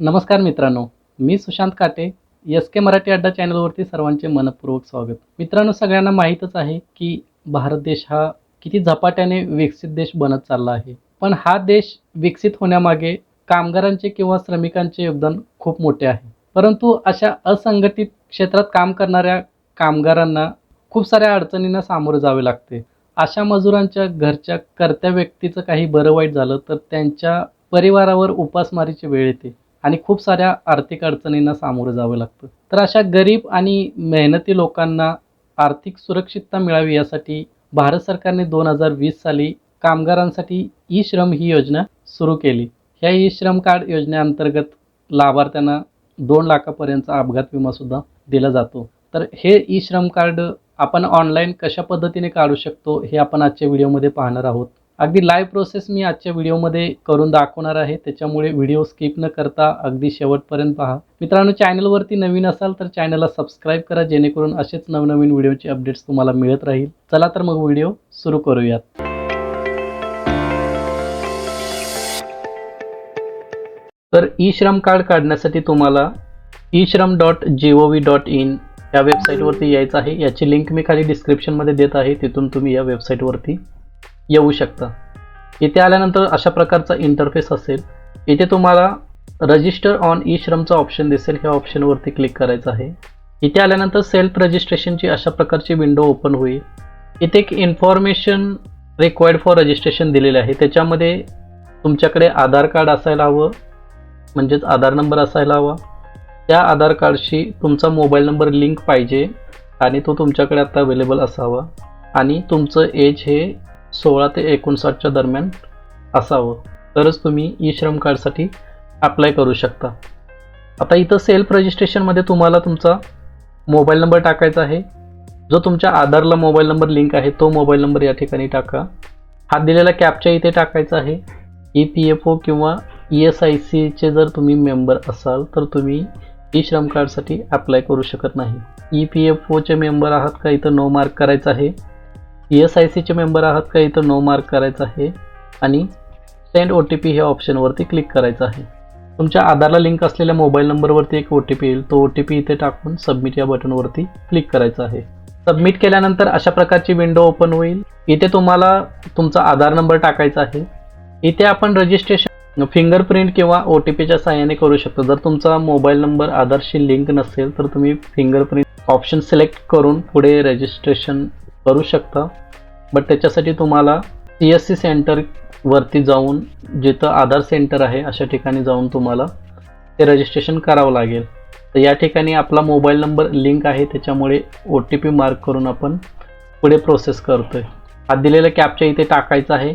नमस्कार मित्रांनो मी सुशांत काटे एस के मराठी अड्डा चॅनलवरती सर्वांचे मनपूर्वक स्वागत. मित्रांनो सगळ्यांना माहीतच आहे की भारत देश हा किती झपाट्याने विकसित देश बनत चालला आहे. पण हा देश विकसित होण्यामागे कामगारांचे किंवा श्रमिकांचे योगदान खूप मोठे आहे. परंतु अशा असंघटित क्षेत्रात काम करणाऱ्या कामगारांना खूप साऱ्या अडचणींना सामोरे जावे लागते. अशा मजुरांच्या घरच्या कर्त्या व्यक्तीचं काही बरं वाईट झालं तर त्यांच्या परिवारावर उपासमारीची वेळ येते. आणि खूप साऱ्या आर्थिक अडचणींना सामोरं जावं लागतं. तर अशा गरीब आणि मेहनती लोकांना आर्थिक सुरक्षितता मिळावी यासाठी भारत सरकारने दोन हजार वीस साली कामगारांसाठी ई श्रम ही योजना सुरू केली. ह्या ई श्रम कार्ड योजनेअंतर्गत लाभार्थ्यांना दोन लाखापर्यंतचा अपघात विमासुद्धा दिला जातो. तर हे ई श्रम कार्ड आपण ऑनलाईन कशा पद्धतीने काढू शकतो हे आपण आजच्या व्हिडिओमध्ये पाहणार आहोत. अगदी लाईव्ह प्रोसेस मी आजच्या व्हिडिओमध्ये करून दाखवणार आहे. त्याच्यामुळे व्हिडिओ स्किप न करता अगदी शेवटपर्यंत पहा. मित्रांनो चॅनलवरती नवीन असाल तर चॅनलला सबस्क्राईब करा जेणेकरून असेच नवनवीन व्हिडिओचे अपडेट्स तुम्हाला मिळत राहील. चला तर मग व्हिडिओ सुरू करूयात. तर ई श्रम कार्ड काढण्यासाठी तुम्हाला e Shram dot G O V dot in या वेबसाईटवरती यायचं आहे. याची लिंक मी खाली डिस्क्रिप्शनमध्ये देत आहे. तिथून तुम्ही या वेबसाईटवरती येऊ शकता. इथे आल्यानंतर अशा प्रकारचा इंटरफेस असेल. इथे तुम्हाला रजिस्टर ऑन ई श्रमचा ऑप्शन दिसेल. ह्या ऑप्शनवरती क्लिक करायचं आहे. इथे आल्यानंतर सेल्फ रजिस्ट्रेशनची अशा प्रकारची विंडो ओपन होईल. इथे एक इन्फॉर्मेशन रिक्वायर्ड फॉर रजिस्ट्रेशन दिलेले आहे. त्याच्यामध्ये तुमच्याकडे आधार कार्ड असायला हवं म्हणजेच आधार नंबर असायला हवा. त्या आधार कार्डशी तुमचा मोबाईल नंबर लिंक पाहिजे आणि तो तुमच्याकडे आता अवेलेबल असावा. आणि तुमचं एज हे सोळा ते एकोणसाठच्या दरम्यान असावं. तरच तुम्ही ई श्रम कार्डसाठी अप्लाय करू शकता. आता इथं सेल्फ रजिस्ट्रेशनमध्ये तुम्हाला तुमचा मोबाईल नंबर टाकायचा आहे. जो तुमच्या आधारला मोबाईल नंबर लिंक आहे तो मोबाईल नंबर या ठिकाणी टाका. हा दिलेला कॅपच्या इथे टाकायचा आहे. ई पी एफ ओ किंवा ई एस आय सीचे जर तुम्ही मेंबर असाल तर तुम्ही ई श्रम कार्डसाठी अप्लाय करू शकत नाही. ई पी एफ ओचे मेंबर आहात का? इथं नो मार्क करायचं आहे. ई एस आय सीचे मेंबर आहात का? इथं नो मार्क करायचं आहे. आणि सेंड ओ टी पी ह्या ऑप्शनवरती क्लिक करायचं आहे. तुमच्या आधारला लिंक असलेल्या मोबाईल नंबरवरती एक ओ टी पी येईल. तो ओ टी पी इथे टाकून सबमिट या बटनवरती क्लिक करायचं आहे. सबमिट केल्यानंतर अशा प्रकारची विंडो ओपन होईल. इथे तुम्हाला तुमचा आधार नंबर टाकायचा आहे. इथे आपण रजिस्ट्रेशन फिंगरप्रिंट किंवा ओ टी पीच्या सहाय्याने करू शकतो. जर तुमचा मोबाईल नंबर आधारशी लिंक नसेल तर तुम्ही फिंगरप्रिंट ऑप्शन सिलेक्ट करून पुढे रजिस्ट्रेशन करू शकता. बट त्याच्यासाठी तुम्हाला सी एस सी सेंटरवरती जाऊन जिथं आधार सेंटर आहे अशा ठिकाणी जाऊन तुम्हाला ते रजिस्ट्रेशन करावं लागेल. तर या ठिकाणी आपला मोबाईल नंबर लिंक आहे त्याच्यामुळे ओ टी पी मार्क करून आपण पुढे प्रोसेस करतो आहे हा दिलेला कॅपच्या इथे टाकायचा आहे.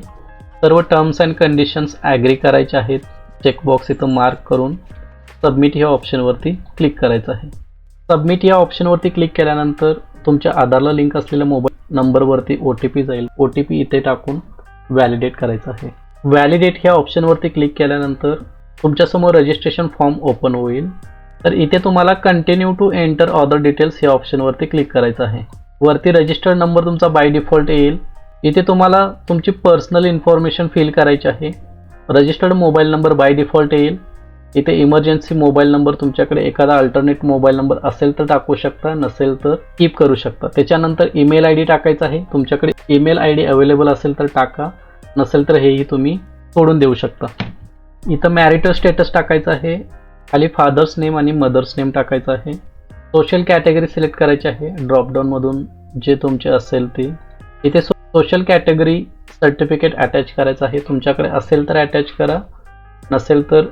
सर्व टर्म्स अँड कंडिशन्स ॲग्री करायचे आहेत. चेकबॉक्स इथं मार्क करून सबमिट ह्या ऑप्शनवरती क्लिक करायचं आहे. सबमिट या ऑप्शनवरती क्लिक केल्यानंतर तुमच्या आधारला लिंक असलेल्या मोबाईल नंबरवरती ओ टी पी जाईल. ओ टी पी इथे टाकून व्हॅलिडेट करायचं आहे. व्हॅलिडेट ह्या ऑप्शनवरती क्लिक केल्यानंतर तुमच्यासमोर रजिस्ट्रेशन फॉर्म ओपन होईल. तर इथे तुम्हाला continue to enter other details या ऑप्शनवरती क्लिक करायचं आहे. वरती रजिस्टर्ड नंबर तुमचा बाय डिफॉल्ट येईल. इथे तुम्हाला तुमची पर्सनल इन्फॉर्मेशन फिल करायची आहे. Registered mobile number by default येईल. इथे इमर्जन्सी मोबाईल नंबर तुमच्याकडे एखादा अल्टरनेट मोबाईल नंबर असेल तर टाकू शकता नसेल तर कीप करू शकता. त्याच्यानंतर ईमेल आय डी टाकायचा आहे. तुमच्याकडे ईमेल आय डी अवेलेबल असेल तर टाका नसेल तर हेही तुम्ही सोडून देऊ शकता. इथं मॅरिटल स्टेटस टाकायचं आहे. खाली फादर्स नेम आणि मदर्स नेम टाकायचं आहे. सोशल कॅटेगरी सिलेक्ट करायची आहे. ड्रॉपडाऊनमधून जे तुमचे असेल ते. इथे सोशल कॅटेगरी सर्टिफिकेट अटॅच करायचं आहे. तुमच्याकडे असेल तर अटॅच करा. नसेल तर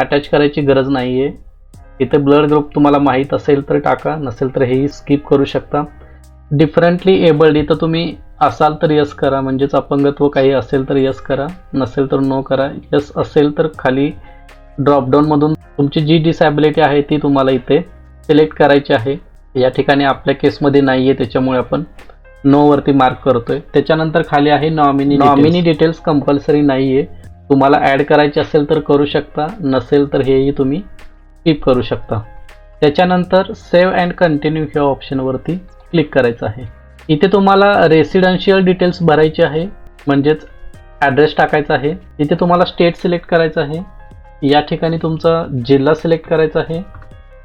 अटॅच करायची गरज नाही आहे इथे ब्लड ग्रुप तुम्हाला माहीत असेल तर टाका नसेल तर हेही स्किप करू शकता. डिफरंटली एबल्ड इथं तुम्ही असाल तर यस करा म्हणजेच अपंगत्व काही असेल तर यस करा नसेल तर नो करा. यस असेल तर खाली ड्रॉपडाऊनमधून तुमची जी डिसॅबिलिटी आहे ती तुम्हाला इथे सिलेक्ट करायची आहे. या ठिकाणी आपल्या केसमध्ये नाही आहे त्याच्यामुळे आपण नो वरती मार्क करतोय. त्याच्यानंतर खाली आहे नॉमिनी नॉमिनी डिटेल्स कंपल्सरी नाही आहे तुम्हाला ॲड करायची असेल तर करू शकता नसेल तर हेही तुम्ही स्किप करू शकता. त्याच्यानंतर सेव्ह अँड कंटिन्यू ह्या ऑप्शनवरती क्लिक करायचं आहे. इथे तुम्हाला रेसिडेन्शियल डिटेल्स भरायचे आहे म्हणजेच ॲड्रेस टाकायचा आहे. इथे तुम्हाला स्टेट सिलेक्ट करायचं आहे. या ठिकाणी तुमचा जिल्हा सिलेक्ट करायचा आहे.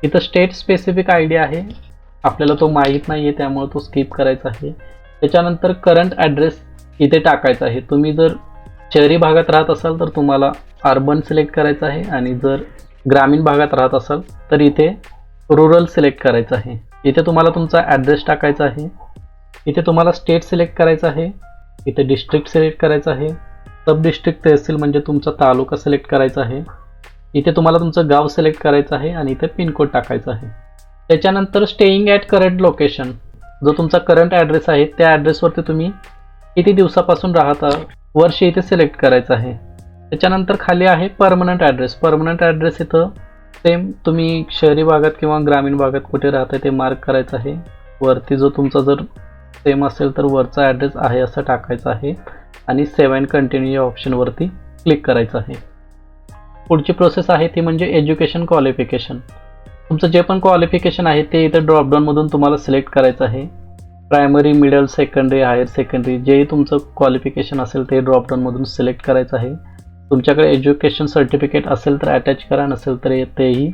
इथं स्टेट स्पेसिफिक आय डी आहे. आपल्याला तो माहीत नाही आहे त्यामुळे तो स्किप करायचा आहे. त्याच्यानंतर करंट ॲड्रेस इथे टाकायचा आहे. तुम्ही जर शहरी भागात राहत असाल तर तुम्हाला अर्बन सिलेक्ट करायचं आहे आणि जर ग्रामीण भागात राहत असाल तर इथे रुरल सिलेक्ट करायचं आहे. इथे तुम्हाला तुमचा ॲड्रेस टाकायचा आहे. इथे तुम्हाला स्टेट सिलेक्ट करायचं आहे. इथे डिस्ट्रिक्ट सिलेक्ट करायचं आहे. सब डिस्ट्रिक्ट तहसील म्हणजे तुमचा तालुका सिलेक्ट करायचा आहे. इथे तुम्हाला तुमचं गाव सिलेक्ट करायचं आहे आणि इथे पिनकोड टाकायचा आहे. त्याच्यानंतर स्टेईंग ॲट करंट लोकेशन जो तुमचा करंट ॲड्रेस आहे त्या ॲड्रेसवरती तुम्ही किती दिवसापासून राहता? वर्ष इथे सिलेक्ट करायचं आहे. त्याच्यानंतर खाली आहे परमनंट ॲड्रेस परमनंट ॲड्रेस इथं सेम तुम्ही शहरी भागात किंवा ग्रामीण भागात कुठे राहताय ते मार्क करायचं आहे. वरती जो तुमचा जर सेम असेल तर वरचा ॲड्रेस आहे असं टाकायचं आहे. आणि सेव्ह अँड कंटिन्यू या ऑप्शनवरती क्लिक करायचं आहे. पुढची प्रोसेस आहे ती म्हणजे एज्युकेशन क्वालिफिकेशन तुमचं जे पण क्वालिफिकेशन आहे ते इथं ड्रॉपडाऊनमधून तुम्हाला सिलेक्ट करायचं आहे. Primary middle secondary higher secondary जेही तुमचं क्वालिफिकेशन असेल ते ड्रॉपडाऊनमधून सिलेक्ट करायचं आहे. तुमच्याकडे एज्युकेशन सर्टिफिकेट असेल तर अटॅच करा नसेल तर तेही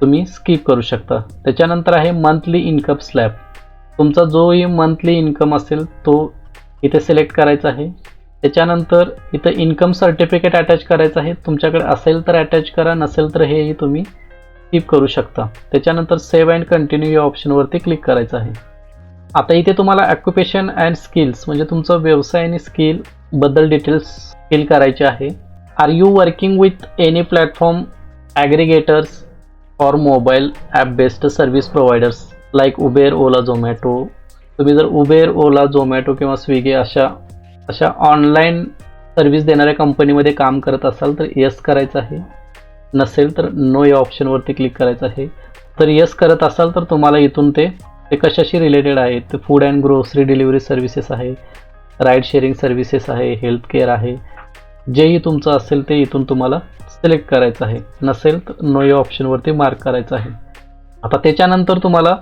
तुम्ही स्किप करू शकता. त्याच्यानंतर आहे मंथली इन्कम स्लॅब तुमचा जोही मंथली इन्कम असेल तो इथे सिलेक्ट करायचा आहे. त्याच्यानंतर इथं इन्कम सर्टिफिकेट अटॅच करायचं आहे. तुमच्याकडे असेल तर अटॅच करा नसेल तर हेही तुम्ही स्किप करू शकता. त्याच्यानंतर सेव्ह अँड कंटिन्यू या ऑप्शनवरती क्लिक करायचं आहे. आता इथे तुम्हाला ॲक्युपेशन अँड स्किल्स म्हणजे तुमचं व्यवसाय आणि स्किलबद्दल डिटेल्स फिल करायचे आहे. Are you working with any platform aggregators or mobile app based service providers like Uber Ola Zomato तुम्ही जर उबेर ओला झोमॅटो किंवा स्विगी अशा अशा ऑनलाईन सर्व्हिस देणाऱ्या कंपनीमध्ये काम करत असाल तर यस करायचं आहे. नसेल तर नो या ऑप्शनवरती क्लिक करायचं आहे. तर यस करत असाल तर तुम्हाला इथून ते ते कशाशी रिलेटेड आहेत? ते food and grocery delivery services आहे राईड शेअरिंग सर्व्हिसेस आहे हेल्थ केअर आहे. जेही तुमचं असेल ते इथून तुम्हाला सिलेक्ट करायचं आहे. नसेल तर नो या ऑप्शनवरती मार्क करायचं आहे. आता त्याच्यानंतर तुम्हाला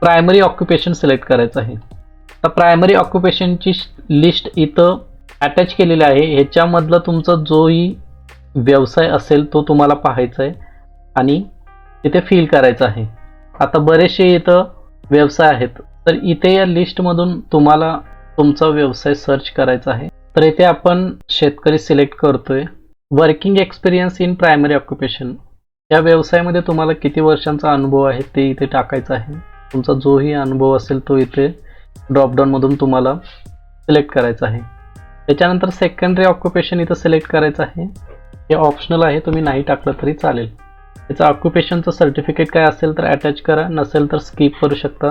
प्रायमरी ऑक्युपेशन सिलेक्ट करायचं आहे. आता प्रायमरी ऑक्युपेशनची लिस्ट इथं अटॅच केलेली आहे. ह्याच्यामधलं तुमचा जोही व्यवसाय असेल तो तुम्हाला पाहायचा आहे आणि तिथे फील करायचा आहे. आता बरेचसे इथं व्यवसाय आहेत. तर इथे या लिस्टमधून तुम्हाला तुमचा व्यवसाय सर्च करायचा आहे. तर इथे आपण शेतकरी सिलेक्ट करतोय. Working experience in primary occupation या व्यवसायामध्ये तुम्हाला किती वर्षांचा अनुभव आहे ते इथे टाकायचा आहे. तुमचा जोही अनुभव असेल तो इथे ड्रॉपडाऊनमधून तुम्हाला सिलेक्ट करायचा आहे. त्याच्यानंतर सेकंडरी ऑक्युपेशन इथं सिलेक्ट करायचं आहे. हे ऑप्शनल आहे तुम्ही नाही टाकलं तरी चालेल. त्याचं ऑक्युपेशनचं सर्टिफिकेट काय असेल तर अटॅच करा नसेल तर स्किप करू शकता.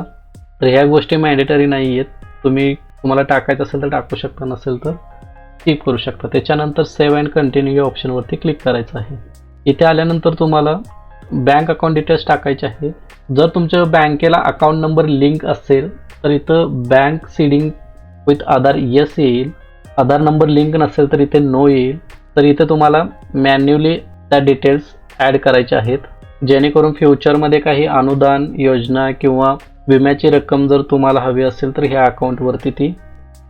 तर ह्या गोष्टी मॅन्डेटरी नाही आहेत तुम्ही तुम्हाला टाकायचं असेल तर टाकू शकता नसेल तर स्किप करू शकता. त्याच्यानंतर सेव्ह अँड कंटिन्यू या ऑप्शनवरती क्लिक करायचं आहे. इथे आल्यानंतर तुम्हाला बँक अकाउंट डिटेल्स टाकायचे आहे जर तुमच्या बँकेला अकाउंट नंबर लिंक असेल तर इथं bank seeding with Aadhaar yes येईल. आधार नंबर लिंक नसेल तर इथे नो येईल. तर इथे तुम्हाला मॅन्युअली त्या डिटेल्स ॲड करायचे आहेत. जेणेकरून फ्युचरमध्ये काही अनुदान योजना किंवा विम्याची रक्कम जर तुम्हाला हवी असेल तर ह्या अकाउंटवरती ती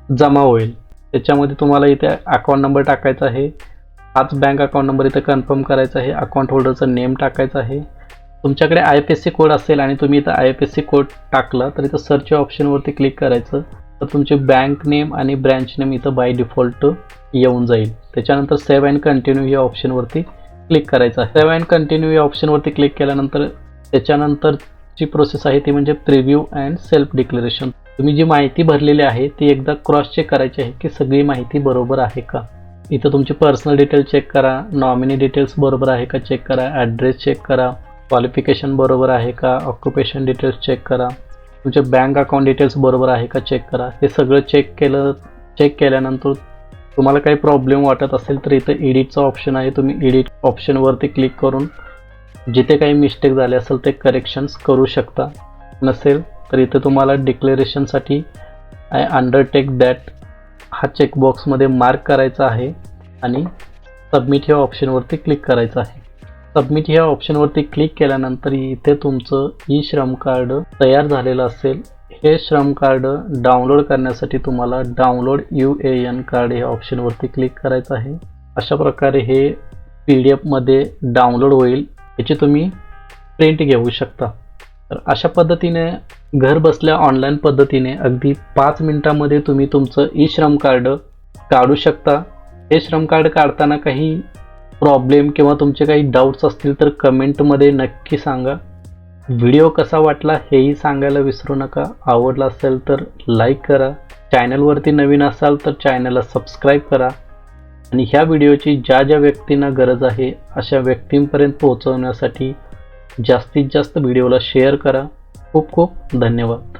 जमा होईल. त्याच्यामध्ये तुम्हाला इथे अकाउंट नंबर टाकायचा आहे. हाच बँक अकाउंट नंबर इथे कन्फर्म करायचा आहे. अकाउंट होल्डरचं नेम टाकायचं आहे. तुमच्याकडे I P S C code असेल आणि तुम्ही इथं I F S C code टाकला तर इथं सर्च ऑप्शनवरती क्लिक करायचं. तर तुमचे बँक नेम आणि ब्रँच नेम इथं बाय डिफॉल्ट येऊन जाईल. त्याच्यानंतर सेव्ह अँड कंटिन्यू या ऑप्शनवरती क्लिक करायचं. सेव्ह अँड कंटिन्यू या ऑप्शनवरती क्लिक केल्यानंतर त्याच्यानंतरची प्रोसेस आहे ती म्हणजे प्रिव्ह्यू अँड सेल्फ डिक्लेरेशन तुम्ही जी माहिती भरलेली आहे ती एकदा क्रॉस चेक करायची आहे की सगळी माहिती बरोबर आहे का? इथं तुमची पर्सनल डिटेल चेक करा नॉमिनी डिटेल्स बरोबर आहे का चेक करा ॲड्रेस चेक करा क्वालिफिकेशन बरोबर आहे का ऑक्युपेशन डिटेल्स चेक करा तुमचे बँक अकाउंट डिटेल्स बरोबर आहे का चेक करा. हे सगळं चेक केलं चेक केल्यानंतर तुम्हाला काही प्रॉब्लेम वाटत असेल तर इथं एडिटचा ऑप्शन आहे. तुम्ही एडिट ऑप्शनवरती क्लिक करून जिथे काही मिस्टेक झाले असेल ते करेक्शन्स करू शकता. नसेल तर इथं तुम्हाला डिक्लेरेशनसाठी आय अंडरटेक दॅट हा चेकबॉक्समध्ये मार्क करायचा आहे आणि सबमिट ह्या ऑप्शनवरती क्लिक करायचं आहे. सबमिट ह्या ऑप्शनवरती क्लिक केल्यानंतर इथे तुमचं ई श्रम कार्ड तयार झालेलं असेल. हे श्रम कार्ड डाउनलोड करण्यासाठी तुम्हाला download U A N card या ऑप्शनवरती क्लिक करायचं आहे. अशा प्रकारे हे पी डी एफमध्ये डाउनलोड होईल याची तुम्ही प्रिंट घेऊ शकता. तर अशा पद्धतीने घर बसल्या ऑनलाईन पद्धतीने अगदी पाच मिनटामध्ये तुम्ही तुमचं ई श्रम कार्ड काढू शकता. हे श्रम कार्ड काढताना काही प्रॉब्लेम किंवा तुमचे काही डाऊट्स असतील तर कमेंटमध्ये नक्की सांगा. व्हिडिओ कसा वाटला हेही सांगायला विसरू नका. आवडला असेल तर लाईक करा. चॅनलवरती नवीन असाल तर चॅनलला सबस्क्राईब करा. आणि ह्या व्हिडिओची ज्या ज्या व्यक्तींना गरज आहे अशा व्यक्तींपर्यंत पोहोचवण्यासाठी जास्तीत जास्त व्हिडिओला शेअर करा. खूप खूप धन्यवाद.